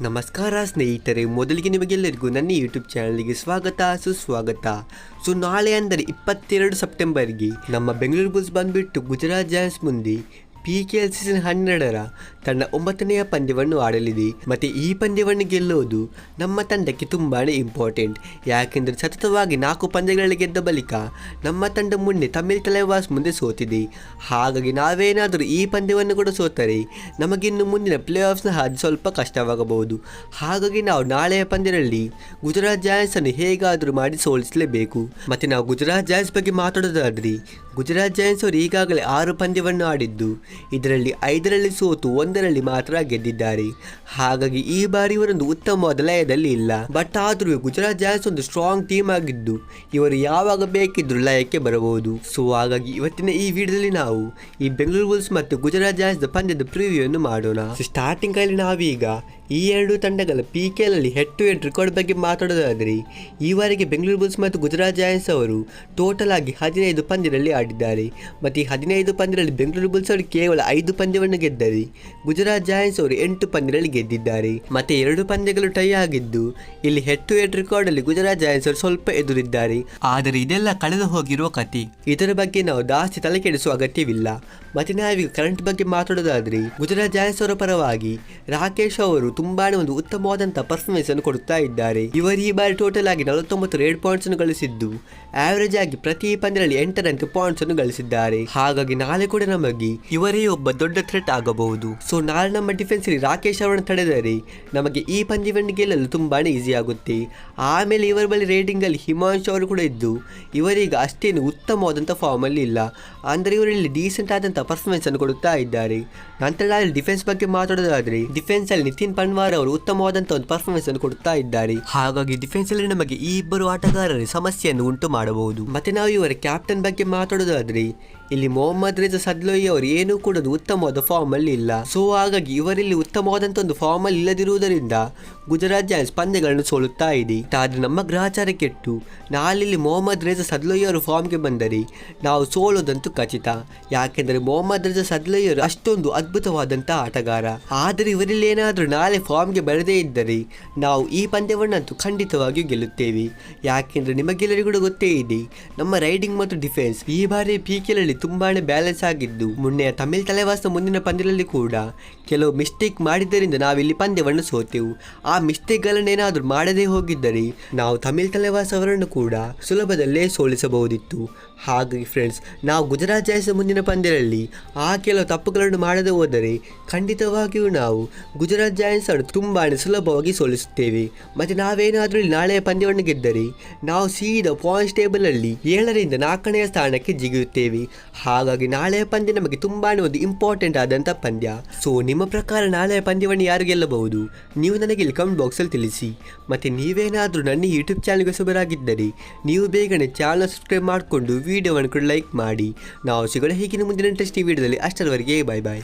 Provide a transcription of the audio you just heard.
ನಮಸ್ಕಾರ ಸ್ನೇಹಿತರೆ, ಮೊದಲಿಗೆ ನಿಮಗೆಲ್ಲರಿಗೂ ನನ್ನ ಯೂಟ್ಯೂಬ್ ಚಾನಲ್ಗೆ ಸ್ವಾಗತ, ಸುಸ್ವಾಗತ. ಸೊ, ನಾಳೆ ಅಂದರೆ ಇಪ್ಪತ್ತೆರಡು ಸೆಪ್ಟೆಂಬರ್ಗೆ ನಮ್ಮ ಬೆಂಗಳೂರು ಬುಲ್ಸ್ ಬಂದ್ಬಿಟ್ಟು ಗುಜರಾತ್ ಜಾಯನ್ಸ್ ಮುಂದೆ ಪಿ ಕೆ ಎಲ್ ಸೀಸನ್ ಹನ್ನೆರಡರ ತನ್ನ ಒಂಬತ್ತನೆಯ ಪಂದ್ಯವನ್ನು ಆಡಲಿದೆ. ಮತ್ತು ಈ ಪಂದ್ಯವನ್ನು ಗೆಲ್ಲುವುದು ನಮ್ಮ ತಂಡಕ್ಕೆ ತುಂಬಾ ಇಂಪಾರ್ಟೆಂಟ್ ಯಾಕೆಂದರೆ ಸತತವಾಗಿ ನಾಲ್ಕು ಪಂದ್ಯಗಳಲ್ಲಿ ಗೆದ್ದ ಬಳಿಕ ನಮ್ಮ ತಂಡ ಮುಂದೆ ತಮಿಳು ತಲೆವಾಸ್ ಮುಂದೆ ಸೋತಿದೆ. ಹಾಗಾಗಿ ನಾವೇನಾದರೂ ಈ ಪಂದ್ಯವನ್ನು ಕೂಡ ಸೋತರೆ ನಮಗಿನ್ನು ಮುಂದಿನ ಪ್ಲೇ ಆಫ್ಸ್ನ ಹಾದಿ ಸ್ವಲ್ಪ ಕಷ್ಟವಾಗಬಹುದು. ಹಾಗಾಗಿ ನಾವು ನಾಳೆಯ ಪಂದ್ಯದಲ್ಲಿ ಗುಜರಾತ್ ಜಾಯನ್ಸನ್ನು ಹೇಗಾದರೂ ಮಾಡಿ ಸೋಲಿಸಲೇಬೇಕು. ಮತ್ತು ನಾವು ಗುಜರಾತ್ ಜಾಯನ್ಸ್ ಬಗ್ಗೆ ಮಾತಾಡೋದಾದರೆ ಗುಜರಾತ್ ಜಾಯನ್ಸ್ ಅವರು ಈಗಾಗಲೇ ಆರು ಪಂದ್ಯವನ್ನು ಆಡಿದ್ದು. ಇದರಲ್ಲಿ ಐದರಲ್ಲಿ ಸೋತು ಒಂದರಲ್ಲಿ ಮಾತ್ರ ಗೆದ್ದಿದ್ದಾರೆ. ಹಾಗಾಗಿ ಈ ಬಾರಿ ಇವರೊಂದು ಉತ್ತಮವಾದ ಲಯದಲ್ಲಿ ಇಲ್ಲ. ಬಟ್ ಆದರೂ ಗುಜರಾತ್ ಜಾಯನ್ಸ್ ಒಂದು ಸ್ಟ್ರಾಂಗ್ ಟೀಮ್ ಆಗಿದ್ದು, ಇವರು ಯಾವಾಗ ಬೇಕಿದ್ರೂ ಲಯಕ್ಕೆ ಬರಬಹುದು. ಸೊ ಹಾಗಾಗಿ ಇವತ್ತಿನ ಈ ವಿಡಿಯೋದಲ್ಲಿ ನಾವು ಈ ಬೆಂಗಳೂರು ಬುಲ್ಸ್ ಮತ್ತು ಗುಜರಾತ್ ಜಾಯನ್ಸ್ ಪಂದ್ಯದ ಪ್ರಿವ್ಯೂ ಅನ್ನು ಮಾಡೋಣ. ಸ್ಟಾರ್ಟಿಂಗ್ ಅಲ್ಲಿ ನಾವೀಗ ಈ ಎರಡು ತಂಡಗಳ ಪಿ ಕೆಲಲ್ಲಿ ಹೆಡ್ ಟು ಹೆಡ್ ರೆಕಾರ್ಡ್ ಬಗ್ಗೆ ಮಾತಾಡೋದಾದರೆ, ಈವರೆಗೆ ಬೆಂಗಳೂರು ಬುಲ್ಸ್ ಮತ್ತು ಗುಜರಾತ್ ಜಾಯನ್ಸ್ ಅವರು ಟೋಟಲ್ ಆಗಿ ಹದಿನೈದು ಪಂದ್ಯದಲ್ಲಿ ಆಡಿದ್ದಾರೆ. ಮತ್ತು ಈ ಹದಿನೈದು ಪಂದ್ಯದಲ್ಲಿ ಬೆಂಗಳೂರು ಬುಲ್ಸ್ ಅವರು ಕೇವಲ ಐದು ಪಂದ್ಯವನ್ನು ಗೆದ್ದರೆ ಗುಜರಾತ್ ಜಾಯನ್ಸ್ ಅವರು ಎಂಟು ಪಂದ್ಯಗಳಲ್ಲಿ ಗೆದ್ದಿದ್ದಾರೆ. ಮತ್ತೆ ಎರಡು ಪಂದ್ಯಗಳು ಟೈ ಆಗಿದ್ದು, ಇಲ್ಲಿ ಹೆಡ್ ಟು ಹೆಡ್ ರೆಕಾರ್ಡ್ ಅಲ್ಲಿ ಗುಜರಾತ್ ಜಾಯನ್ಸ್ ಅವರು ಸ್ವಲ್ಪ ಎದುರಿದ್ದಾರೆ. ಆದರೆ ಇದೆಲ್ಲ ಕಳೆದು ಹೋಗಿರುವ ಕತೆ ಇದರ ಬಗ್ಗೆ ನಾವು ಜಾಸ್ತಿ ತಲೆ ಕೆಡಿಸುವ ಅಗತ್ಯವಿಲ್ಲ. ಮತ್ತೆ ನಾವೀಗ ಕರೆಂಟ್ ಬಗ್ಗೆ ಮಾತಾಡೋದಾದ್ರೆ, ಗುಜರಾತ್ ಜಾಯನ್ಸ್ ಅವರ ಪರವಾಗಿ ರಾಕೇಶ್ ಅವರು ತುಂಬಾನೇ ಒಂದು ಉತ್ತಮವಾದಂತಹ ಪರ್ಫಾರ್ಮೆನ್ಸ್ ಅನ್ನು ಕೊಡುತ್ತಾ ಇದ್ದಾರೆ. ಇವರು ಈ ಬಾರಿ ಟೋಟಲ್ ಆಗಿ ನಲವತ್ತೊಂಬತ್ತು ರೇಡ್ ಪಾಯಿಂಟ್ಸ್ ಅನ್ನು ಗಳಿಸಿದ್ದು ಆವರೇಜ್ ಆಗಿ ಪ್ರತಿ ಪಂದ್ಯದಲ್ಲಿ ಎಂಟರಂತೆ ಪಾಯಿಂಟ್ಸ್ ಅನ್ನು ಗಳಿಸಿದ್ದಾರೆ. ಹಾಗಾಗಿ ನಾಳೆ ಕೂಡ ನಮಗೆ ಇವರೇ ಒಬ್ಬ ದೊಡ್ಡ ಥ್ರೆಟ್ ಆಗಬಹುದು. ಸೊ ನಾಳೆ ನಮ್ಮ ಡಿಫೆನ್ಸ್ ಅಲ್ಲಿ ರಾಕೇಶ್ ಅವರನ್ನು ತಡೆದರೆ ನಮಗೆ ಈ ಪಂದ್ಯವನ್ನು ಗೆಲ್ಲಲು ತುಂಬಾ ಈಸಿ ಆಗುತ್ತೆ. ಆಮೇಲೆ ಇವರ ಬಳಿ ರೇಟಿಂಗ್ ಅಲ್ಲಿ ಹಿಮಾಂಶು ಅವರು ಕೂಡ ಇದ್ದು, ಇವರೀಗ ಅಷ್ಟೇನು ಉತ್ತಮವಾದಂಥ ಫಾರ್ಮ್ ಅಲ್ಲಿ ಇಲ್ಲ. ಅಂದರೆ ಇವರಲ್ಲಿ ಡೀಸೆಂಟ್ ಆದಂಥ ಪರ್ಫಾರ್ಮೆನ್ಸ್ ಅನ್ನು ಕೊಡುತ್ತಾ ಇದ್ದಾರೆ. ನಂತರ ನಾಳೆ ಡಿಫೆನ್ಸ್ ಬಗ್ಗೆ ಮಾತಾಡೋದಾದ್ರೆ ಡಿಫೆನ್ಸ್ ಅಲ್ಲಿ ನಿತಿನ್ ಪನ್ವಾರ್ ಅವರು ಉತ್ತಮವಾದಂಥ ಒಂದು ಪರ್ಫಾರ್ಮೆನ್ಸ್ ಅನ್ನು ಕೊಡುತ್ತಾ ಇದ್ದಾರೆ. ಹಾಗಾಗಿ ಡಿಫೆನ್ಸ್ ಅಲ್ಲಿ ನಮಗೆ ಈ ಇಬ್ಬರು ಆಟಗಾರರ ಸಮಸ್ಯೆಯನ್ನು ಉಂಟು ಮಾಡಬಹುದು. ಮತ್ತೆ ನಾವು ಇವರ ಕ್ಯಾಪ್ಟನ್ ಬಗ್ಗೆ ಮಾತಾಡೋದಾದ್ರೆ ಇಲ್ಲಿ ಮೊಹಮ್ಮದ್ ರೇಜಾ ಸದ್ಲೋಯಿ ಅವರು ಏನೂ ಕೂಡ ಉತ್ತಮವಾದ ಫಾರ್ಮ್ ಅಲ್ಲಿ ಇಲ್ಲ. ಸೊ ಹಾಗಾಗಿ ಇವರಲ್ಲಿ ಉತ್ತಮವಾದಂತ ಒಂದು ಫಾರ್ಮ್ ಅಲ್ಲಿ ಇಲ್ಲದಿರುವುದರಿಂದ ಗುಜರಾತ್ ಜಾಯನ್ಸ್ ಪಂದ್ಯಗಳನ್ನು ಸೋಲುತ್ತಾ ಇದೆ. ಆದರೆ ನಮ್ಮ ಗ್ರಹಚಾರ ಕೆಟ್ಟು ನಾಳೆ ಇಲ್ಲಿ ಮೊಹಮ್ಮದ್ ರೇಜಾ ಸದ್ಲೊಯ್ಯವರು ಫಾರ್ಮ್ಗೆ ಬಂದರೆ ನಾವು ಸೋಲೋದಂತೂ ಖಚಿತ. ಯಾಕೆಂದರೆ ಮೊಹಮ್ಮದ್ ರೇಜಾ ಸದ್ಲೊಯ್ಯರು ಅಷ್ಟೊಂದು ಅದ್ಭುತವಾದಂಥ ಆಟಗಾರ. ಆದರೆ ಇವರಲ್ಲಿ ಏನಾದರೂ ನಾಳೆ ಫಾರ್ಮ್ಗೆ ಬರದೇ ಇದ್ದರೆ ನಾವು ಈ ಪಂದ್ಯವನ್ನಂತೂ ಖಂಡಿತವಾಗಿಯೂ ಗೆಲ್ಲುತ್ತೇವೆ. ಯಾಕೆಂದರೆ ನಿಮಗೆಲ್ಲರಿಗೂ ಕೂಡ ಗೊತ್ತೇ ಇದೆ, ನಮ್ಮ ರೈಡಿಂಗ್ ಮತ್ತು ಡಿಫೆನ್ಸ್ ಈ ಬಾರಿ ಪಿ ಕೆಲಲ್ಲಿ ತುಂಬಾನೇ ಬ್ಯಾಲೆನ್ಸ್ ಆಗಿದ್ದು, ಮೊನ್ನೆಯ ತಮಿಳ್ ತಲೆವಾಸ ಮುಂದಿನ ಪಂದ್ಯದಲ್ಲಿ ಕೂಡ ಕೆಲವು ಮಿಸ್ಟೇಕ್ ಮಾಡಿದ್ದರಿಂದ ನಾವಿಲ್ಲಿ ಪಂದ್ಯವನ್ನು ಸೋತೆವು. ಆ ಮಿಸ್ಟೇಕ್ಗಳನ್ನೇನಾದರೂ ಮಾಡದೇ ಹೋಗಿದ್ದರೆ ನಾವು ತಮಿಳ್ ತಲೆವಾಸ್ ಅವರನ್ನು ಕೂಡ ಸುಲಭದಲ್ಲೇ ಸೋಲಿಸಬಹುದಿತ್ತು. ಹಾಗಾಗಿ ಫ್ರೆಂಡ್ಸ್ ನಾವು ಗುಜರಾತ್ ಜಾಯನ್ಸ್ ಮುಂದಿನ ಪಂದ್ಯದಲ್ಲಿ ಆ ಕೆಲವು ತಪ್ಪುಗಳನ್ನು ಮಾಡದೆ ಹೋದರೆ ಖಂಡಿತವಾಗಿಯೂ ನಾವು ಗುಜರಾತ್ ಜಾಯನ್ಸ್ ಅನ್ನು ತುಂಬಾ ಸುಲಭವಾಗಿ ಸೋಲಿಸುತ್ತೇವೆ. ಮತ್ತು ನಾವೇನಾದರೂ ಇಲ್ಲಿ ನಾಳೆಯ ಪಂದ್ಯವನ್ನು ಗೆದ್ದರೆ ನಾವು ಸೀದಾ ಪಾಯಿಂಟ್ಸ್ ಟೇಬಲಲ್ಲಿ ಏಳರಿಂದ ನಾಲ್ಕನೆಯ ಸ್ಥಾನಕ್ಕೆ ಜಿಗಿಯುತ್ತೇವೆ. ಹಾಗಾಗಿ ನಾಳೆಯ ಪಂದ್ಯ ನಮಗೆ ತುಂಬಾ ಒಂದು ಇಂಪಾರ್ಟೆಂಟ್ ಆದಂಥ ಪಂದ್ಯ. ಸೊ ನಿಮ್ಮ ಪ್ರಕಾರ ನಾಳೆಯ ಪಂದ್ಯವನ್ನು ಯಾರು ಗೆಲ್ಲಬಹುದು? ನೀವು ನನಗೆ ಇಲ್ಲಿ ಕಮೆಂಟ್ ಬಾಕ್ಸಲ್ಲಿ ತಿಳಿಸಿ. ಮತ್ತು ನೀವೇನಾದರೂ ನನ್ನ ಯೂಟ್ಯೂಬ್ ಚಾನಲ್ಗೆ ಹೊಸಬರಾಗಿದ್ದರೆ ನೀವು ಬೇಗನೆ ಚಾನಲ್ ಸಬ್ಸ್ಕ್ರೈಬ್ ಮಾಡಿಕೊಂಡು ವಿಡಿಯೋವನ್ನು ಕೂಡ ಲೈಕ್ ಮಾಡಿ. ನಾವು ಸಿಗೋಣ ಹೀಗಿನ ಮುಂದಿನ ಇಂಟ್ರೆಸ್ಟಿಂಗ್ ವಿಡಿಯೋದಲ್ಲಿ. ಅಷ್ಟರವರೆಗೆ ಬಾಯ್ ಬಾಯ್